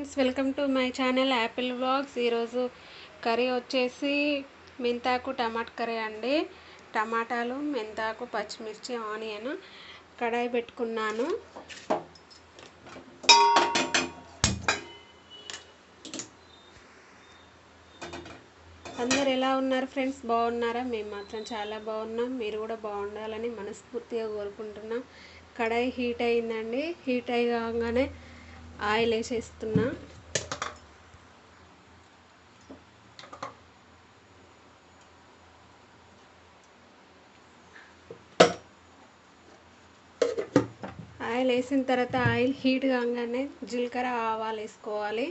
Friends welcome to my channel Apple Blogs ఈరోజు curry వచ్చేసి మెంతాకు టమాటా కర్రీ అండి. టమాటాలు మెంతాకు పచ్చిమిర్చి ఆనియన్ కడాయి పెట్టుకున్నాను. అందరు ఎలా ఉన్నారు ఫ్రెండ్స్? బాగున్నారా? మేము మాత్రం చాలా బాగున్నాం. మీరు కూడా బాగుండాలని మనస్ఫూర్తిగా కోరుకుంటున్నాం. కడాయి హీట్ అయిందండి. హీట్ అయ్యగానే ఆయిల్ వేసేస్తున్నా. ఆయిల్ వేసిన తర్వాత ఆయిల్ హీట్ కాగానే జీలకర్ర ఆవాలు వేసుకోవాలి.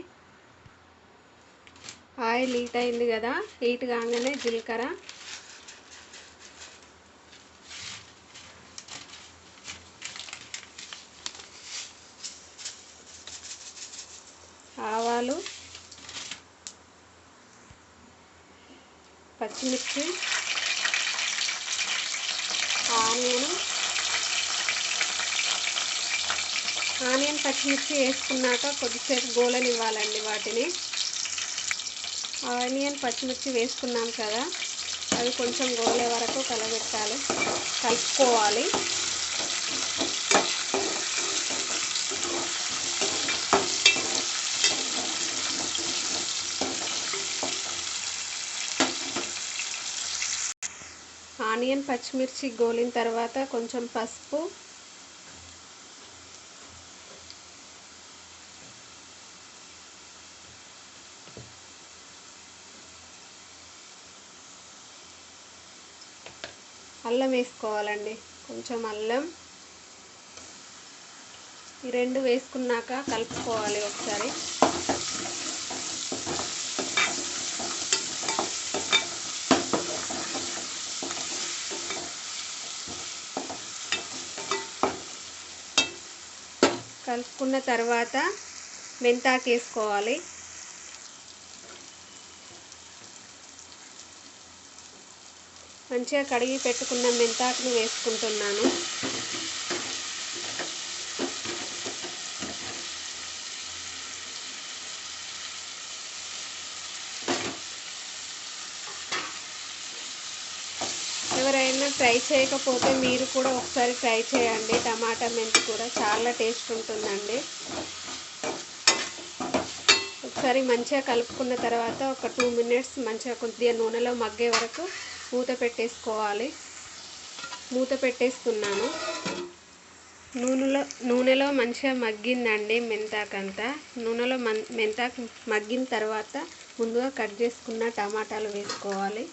ఆయిల్ హీట్ అయింది కదా హీట్ కాగానే జీలకర్ర ఆవాలు పచ్చిమిర్చి. ఆనియన్. ఆనియన్ పచ్చిమిర్చి వేసుకున్నాక కొద్దిసేపు గోలనివ్వాలండి వాటిని. ఆనియన్ పచ్చిమిర్చి వేసుకున్నాం కదా అవి కొంచెం గోలే వరకు కలబెట్టాలి కలుపుకోవాలి. ఆనియన్ పచ్చిమిర్చి గోలిన తర్వాత కొంచెం పసుపు. అల్లం వేసుకోవాలండి. కొంచెం అల్లం. ఈ రెండు వేసుకున్నాక కలుపుకోవాలి ఒకసారి. కలుపుకున్న తర్వాత మెంతాకు వేసుకోవాలి మంచిగా కడిగి పెట్టుకున్న మెంతాకుని వేసుకుంటున్నాను. ఎవరైనా ట్రై చేయకపోతే మీరు కూడా ఒకసారి ట్రై చేయండి. టమాటా మెంతి కూడా చాలా టేస్ట్ ఉంటుందండి. ఒకసారి మంచిగా కలుపుకున్న తర్వాత ఒక టూ మినిట్స్ మంచిగా కొద్దిగా నూనెలో మగ్గే వరకు మూత పెట్టేసుకోవాలి. మూత పెట్టేసుకున్నాను. నూనెలో నూనెలో మంచిగా మగ్గిందండి మెంతాకంతా. నూనెలో మన్ మెంతాకు మగ్గిన తర్వాత ముందుగా కట్ చేసుకున్న టమాటాలు వేసుకోవాలి.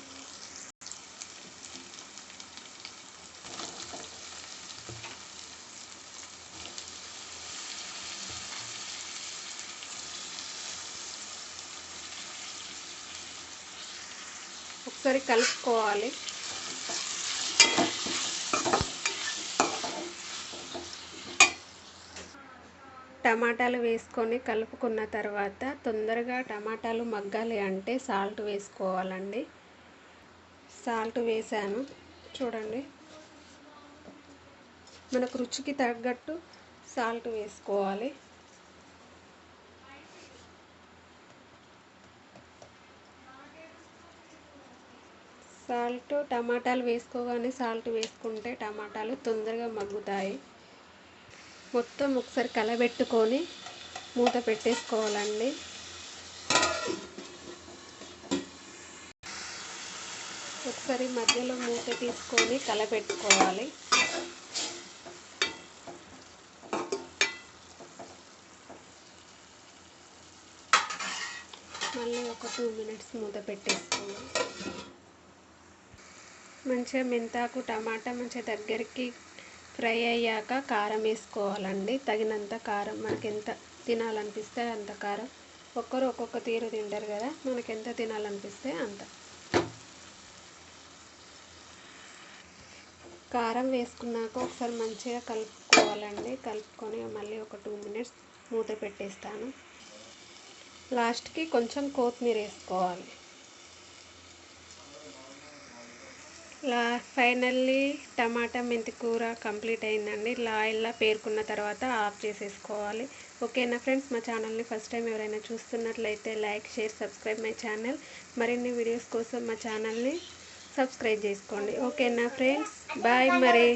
ఒకసారి కలుపుకోవాలి. టమాటాలు వేసుకొని కలుపుకున్న తర్వాత తొందరగా టమాటాలు మగ్గాలి అంటే సాల్ట్ వేసుకోవాలండి. సాల్ట్ వేసాను. చూడండి. మనకు రుచికి తగ్గట్టు సాల్ట్ వేసుకోవాలి. సాల్ట్ టమాటాలు వేసుకోగానే సాల్ట్ వేసుకుంటే టమాటాలు తొందరగా మగ్గుతాయి. మొత్తం ఒకసారి కలబెట్టుకొని మూత పెట్టేసుకోవాలండి. ఒకసారి మధ్యలో మూత తీసుకొని కలబెట్టుకోవాలి. మళ్ళీ ఒక టూ మినిట్స్ మూత పెట్టేసుకోవాలి. మంచిగా మెంతాకు టమాటా మంచిగా దగ్గరికి ఫ్రై అయ్యాక కారం వేసుకోవాలండి. తగినంత కారం మనకి ఎంత తినాలనిపిస్తే అంత కారం. ఒక్కరు ఒక్కొక్క తీరు తింటారు కదా మనకి ఎంత తినాలనిపిస్తే అంత. కారం వేసుకున్నాక ఒకసారి మంచిగా కలుపుకోవాలండి. కలుపుకొని మళ్ళీ ఒక టూ మినిట్స్ మూత పెట్టేస్తాను. లాస్ట్కి కొంచెం కొత్తిమీర వేసుకోవాలి. లా ఫైనల్లీ టమాటా మెంతి కూర కంప్లీట్ అయిందండి. ఇలా ఇలా తర్వాత ఆఫ్ చేసేసుకోవాలి. ఓకేనా ఫ్రెండ్స్? మా ఛానల్ని ఫస్ట్ టైం ఎవరైనా చూస్తున్నట్లయితే like share subscribe my channel. మరిన్ని వీడియోస్ కోసం మా ఛానల్ని సబ్స్క్రైబ్ చేసుకోండి. ఓకేనా ఫ్రెండ్స్? బాయ్ మరి.